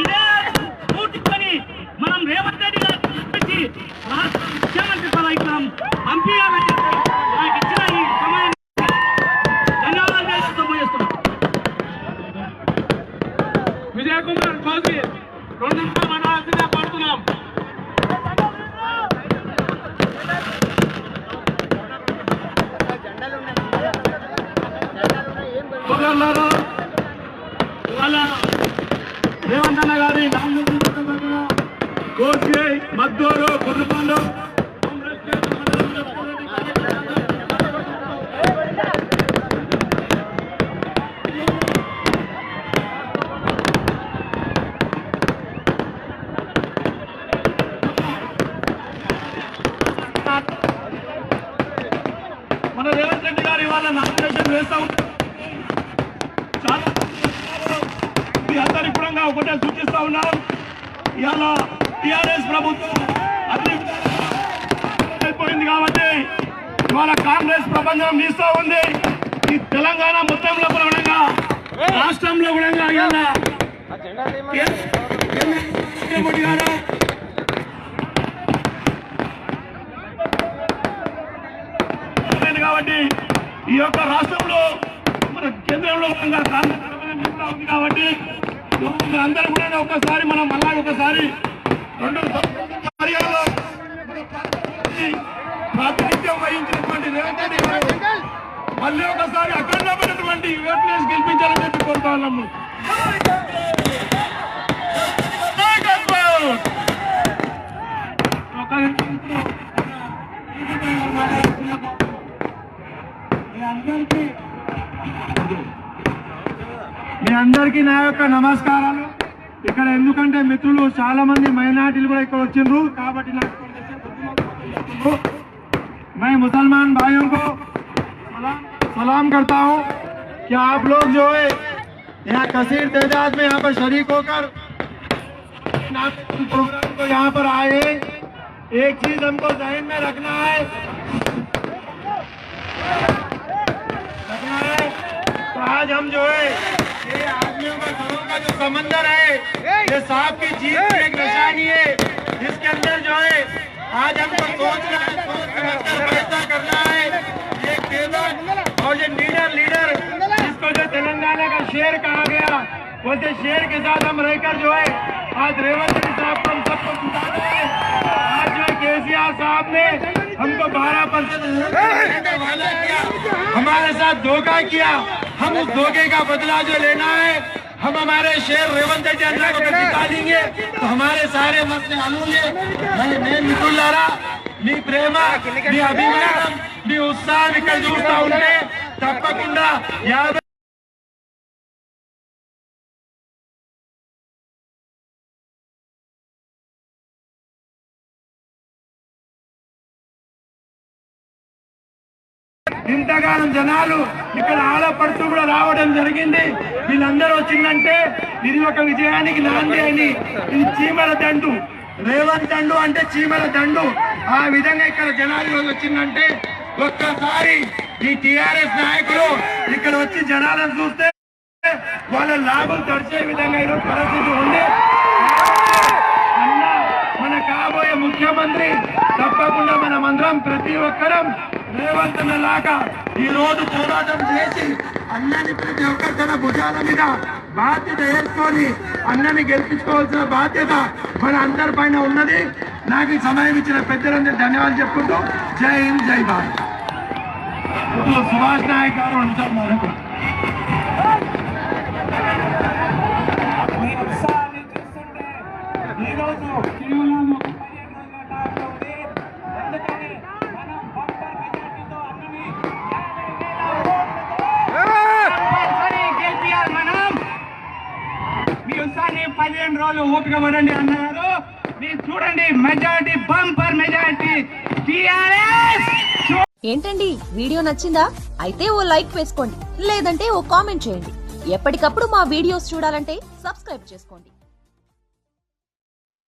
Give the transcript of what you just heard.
ఇదే పూర్తికొని మనం రేవంత్ రెడ్డి గారు పిలిపించి రాష్ట్ర ముఖ్యమంత్రి పదవికి పంపించాలని నాకు ఇచ్చిన ఈ సమయం ధన్యవాదాలు చేస్తూ ముగిస్తున్నాం. విజయ్ కుమార్ గోగి రెండు నిమిషాలు కోరుతున్నాం సోదరులారా, ఇవాళ రేవంత్ అన్న గారి నాలుగు మద్దూరు కుర్రపండు మన రేవంత్ రెడ్డి గారు ఇవాళ నామినేషన్ వేస్తా ఉంటారు చాలా మీ కూడా ఒకటే సూచిస్తా ఉన్నాం. ఇవాళ టిఆర్ఎస్ ప్రభుత్వం అయిపోయింది కాబట్టి ఇవాళ కాంగ్రెస్ ప్రపంచం తీస్తూ ఉంది. ఈ తెలంగాణ మొత్తంలో కూడా రాష్ట్రంలో కూడా ఇవాళ కాబట్టి ఈ యొక్క రాష్ట్రంలో మన కేంద్రంలో కాంగ్రెస్ ప్రభుత్వం ఉంది కాబట్టి అందరూ కూడా ఒకసారి మనం మళ్ళా ఒకసారి రెండు ప్రాతినిధ్యం వహించినటువంటి రేవంత్ రెడ్డి గారు మళ్ళీ ఒకసారి అఖండమైనటువంటి ఓట్లేసి గెలిపించాలని చెప్పి కోరుతా ఉన్నాము అందరికీ మీ అందరికీ నా యొక్క నమస్కారాలు ఇక్కడ ఎందుకంటే మిత్రులు చాలా మంది మైనార్టీలు కూడా ఇక్కడ వచ్చిండ్రు కాబట్టి నాకు కొంచెంసేపు मैं मुसलमान भाइयों को सलाम सलाम करता हूँ कि आप लोग जो है यहाँ कसीर तादाद में यहाँ पर शरीक होकर प्रोग्राम को यहाँ पर आए हैं एक चीज हमको जहन में रखना है रखना है तो आज हम जो है ये आदमियों का घरों का जो समंदर है ये सांप की जीत की एक निशानी है। जिसके अंदर जो है आज हमको सोचना है सोच समझकर फैसला करना है ये केंद्र और ये लीडर लीडर जिसको जो तेलंगाना का शेर कहा गया वैसे शेर के साथ हम रहकर जो है आज रेवंत साहब को हम सबको जिताना है। आज है केसीआर साहब ने हमको बारह परसेंट वादा किया हमारे साथ धोखा किया हम उस धोखे का बदला जो लेना है हम हमारे शेर रेवंत రెడ్డి అన్న को जिता देंगे तो हमारे सारे मसले हल होंगे मैं నేను మిత్రులారా మీ ప్రేమ మీ అభిమానం మీ ఉత్సాహం ఇక్కడ చూస్తా ఉంటే తప్పకుండా యాభై ఇంతగానం జనాలు ఇక్కడ ఆడపడుతూ కూడా రావడం జరిగింది. వీళ్ళందరూ వచ్చిందంటే ఇది ఒక విజయానికి నాంది అని. ఇది చీమల దండు. రేవంత్ దండు అంటే చీమల దండు. ఆ విధంగా ఇక్కడ జనాలు ఈరోజు వచ్చిందంటే ఒక్కసారి ఈ టిఆర్ఎస్ నాయకులు ఇక్కడ వచ్చి జనాలను చూస్తే వాళ్ళ లాభం తడిచే విధంగా ఈరోజు పరిస్థితి ఉంది. మన కాబోయే ముఖ్యమంత్రి తప్పకుండా మనమందరం ప్రతి ఒక్కరం రేవంత్ లాగా ఈ రోజు పోరాటం చేసి అన్నని ప్రతి ఒక్కరి తన భుజాల మీద బాధ్యత వేసుకొని అన్నని గెలిపించుకోవాల్సిన బాధ్యత మన అందరి పైన ఉన్నది. నాకు ఈ సమయం ఇచ్చిన పెద్దలందరూ ధన్యవాదాలు చెప్పుకుంటూ జై హింద్ జై భారత్. ఇప్పుడు సుభాష్ నాయక్ గారు ఉంటారు మనకు ఈరోజు కేవలం ఒక పదిహేను మనం పదిహేను రోజులు ఓపిక పడండి అన్నారు మీరు చూడండి మెజారిటీ బంపర్ మెజారిటీ. టిఆర్ఎస్! ఏంటండి? వీడియో నచ్చిందా? అయితే ఓ లైక్ వేసుకోండి లేదంటే ఓ కామెంట్ చేయండి. ఎప్పటికప్పుడు మా వీడియోస్ చూడాలంటే సబ్స్క్రైబ్ చేసుకోండి.